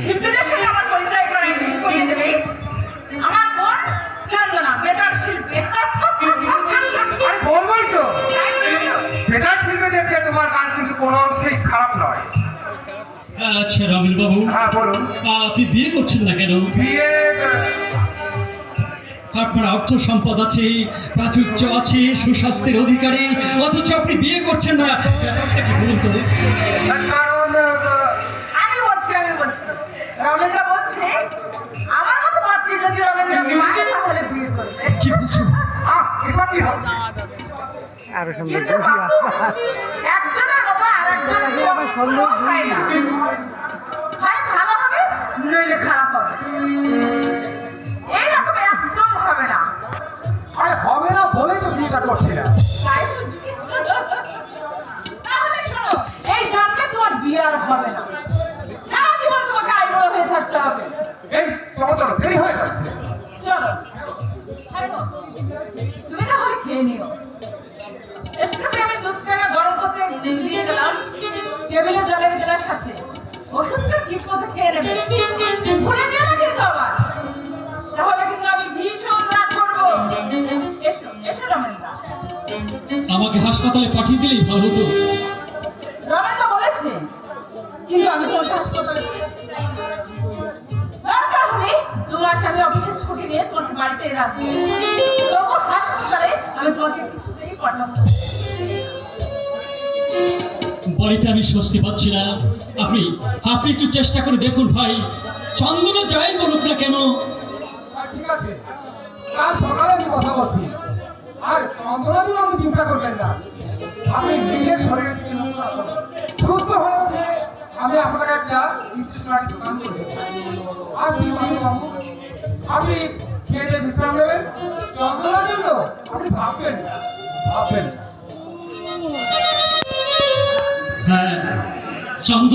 শিল্পীদের সঙ্গে আমার পরিচয় করে করিয়ে দেবে আমার বোন চন্দনা বেতার শিল্পী আমি বলবোই তো দেখে তোমার গান কিন্তু কোনো অংশেই খারাপ নয় আচ্ছা রবিন বাবু। হ্যাঁ বলুন। আপনি বিয়ে করছেন না কেন? বিয়ে আপনার অর্থ সম্পদ আছে প্রাচুর্য আছে সুস্বাস্থ্যের অধিকারী অথচ আপনি বিয়ে করছেন না। ব্যাপারটা কি বলুন তো? আহ, আমি এই জন্মে তোমার বিয়ে আর হবে না। সারা জীবন তোমাকে আইবুড়ো হয়ে থাকতে হবে। এই চলো চলো দেরি হয়ে যাচ্ছে। চলো হ্যাঁ তুমি না হয় খেয়ে নিও। আমি গরম করতে দিয়ে গেলাম। টেবিলে জলের গ্লাস আছে ওষুধটা ঠিক মতো খেয়ে নেবে। আমাকে হাসপাতালে পাঠিয়ে দিলেই ভালো হতো। কিন্তু আমি ছুটি নিয়ে তোমাকে বাড়িতে রাখব তবু হাসপাতালে আমি তোমাকে কিছুতেই পাঠাবো না। বাড়িতে আমি স্বস্তি পাচ্ছি না। আপনি আপনি একটু চেষ্টা করে দেখুন ভাই চন্দনা যাই বলুক না কেন? ঠিক আছে। কাল সকালে আমি কথা বলছি। আর দিন আপনি চিন্তা করবেন না। আপনি নিজের শরীরের সুস্থ আমি আপনাকে একটা স্টেশনারি দোকান করে আর সেই বাবু? আপনি খেয়ে বিশ্রাম নেবেন। চন্দনা জন্য আপনি ভাববেন ভাববেন হ্যাঁ চন্দনা